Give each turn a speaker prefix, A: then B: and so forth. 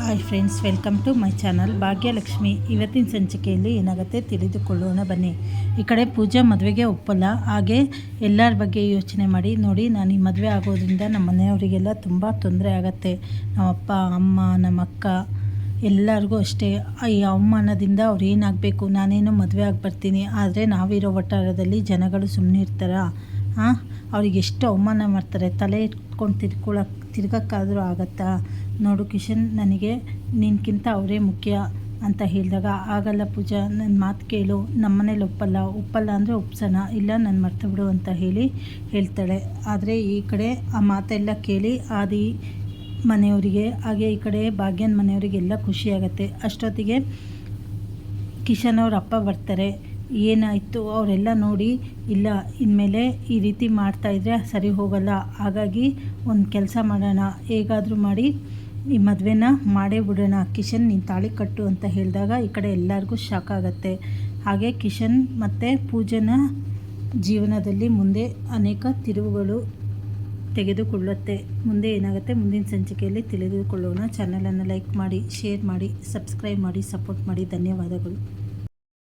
A: Hi friends welcome to my channel Bhagyalakshmi ಇವತ್ತಿನ ಸಂಚಿಕೆಯಲ್ಲಿ ಏನಾಗುತ್ತೆ ತಿಳಿದುಕೊಳ್ಳೋಣ ಬನ್ನಿ. ಈ ಕಡೆ ಪೂಜಾ ಮದುವೆಗೆ ಒಪ್ಪಲ್ಲ. ಹಾಗೆ ಎಲ್ಲರ ಬಗ್ಗೆ ಯೋಚನೆ ಮಾಡಿ, ನೋಡಿ, ನಾನು ಈ ಮದುವೆ ಆಗೋದ್ರಿಂದ ನಮ್ಮ ಮನೆಯವರಿಗೆಲ್ಲ ತುಂಬ ತೊಂದರೆ ಆಗುತ್ತೆ. ನಮ್ಮಪ್ಪ ಅಮ್ಮ, ನಮ್ಮ ಅಕ್ಕ, ಎಲ್ಲರಿಗೂ ಅಷ್ಟೇ. ಈ ಅವಮಾನದಿಂದ ಅವ್ರು ಏನಾಗಬೇಕು? ನಾನೇನೋ ಮದುವೆ ಆಗಿ ಬರ್ತೀನಿ ಆದರೆ ನಾವಿರೋ ವಠಾರದಲ್ಲಿ ಜನಗಳು ಸುಮ್ಮನೆ ಇರ್ತಾರ ಹಾಂ? ಅವ್ರಿಗೆ ಎಷ್ಟು ಅವಮಾನ ಮಾಡ್ತಾರೆ? ತಲೆ ಇಟ್ಕೊಂಡು ತಿರ್ಕೊಳಕ್ಕೆ ತಿರ್ಗಕ್ಕಾದರೂ ಆಗತ್ತಾ? ನೋಡು ಕಿಶನ್, ನನಗೆ ನಿನ್ಗಿಂತ ಅವರೇ ಮುಖ್ಯ ಅಂತ ಹೇಳಿದಾಗ, ಆಗಲ್ಲ ಪೂಜಾ ನನ್ನ ಮಾತು ಕೇಳು. ನಮ್ಮನೇಲಿ ಒಪ್ಪಲ್ಲ. ಒಪ್ಪಲ್ಲ ಅಂದರೆ ಒಪ್ಸೋಣ. ಇಲ್ಲ ನಾನು ಮರ್ತು ಬಿಡು ಅಂತ ಹೇಳಿ ಹೇಳ್ತಾಳೆ. ಆದರೆ ಈ ಕಡೆ ಆ ಮಾತೆಲ್ಲ ಕೇಳಿ ಆದಿ ಮನೆಯವರಿಗೆ, ಹಾಗೆ ಈ ಕಡೆ ಭಾಗ್ಯನ ಮನೆಯವರಿಗೆಲ್ಲ ಖುಷಿಯಾಗತ್ತೆ ಅಷ್ಟೊತ್ತಿಗೆ ಕಿಶನ್ ಅವ್ರ ಅಪ್ಪ ಬರ್ತಾರೆ. ಏನಾಯಿತು ಅವರೆಲ್ಲ ನೋಡಿ, ಇಲ್ಲ, ಇನ್ಮೇಲೆ ಈ ರೀತಿ ಮಾಡ್ತಾಯಿದ್ರೆ ಸರಿ ಹೋಗಲ್ಲ, ಹಾಗಾಗಿ ಒಂದು ಕೆಲಸ ಮಾಡೋಣ, ಹೇಗಾದರೂ ಮಾಡಿ, ಈ ಮದುವೆನ ಮಾಡೇ ಬಿಡೋಣ, ಕಿಶನ್ ನೀನು ತಾಳಿ ಕಟ್ಟು ಅಂತ ಹೇಳಿದಾಗ ಈ ಕಡೆ ಎಲ್ಲರಿಗೂ ಶಾಕ್ ಆಗುತ್ತೆ. ಹಾಗೆ ಕಿಶನ್ ಮತ್ತು ಪೂಜನ ಜೀವನದಲ್ಲಿ ಮುಂದೆ ಅನೇಕ ತಿರುವುಗಳು ತೆಗೆದುಕೊಳ್ಳುತ್ತೆ. ಮುಂದೆ ಏನಾಗುತ್ತೆ ಮುಂದಿನ ಸಂಚಿಕೆಯಲ್ಲಿ ತಿಳಿದುಕೊಳ್ಳೋಣ. ಚಾನಲನ್ನು ಲೈಕ್ ಮಾಡಿ ಶೇರ್ ಮಾಡಿ ಸಬ್ಸ್ಕ್ರೈಬ್ ಮಾಡಿ ಸಪೋರ್ಟ್ ಮಾಡಿ. ಧನ್ಯವಾದಗಳು.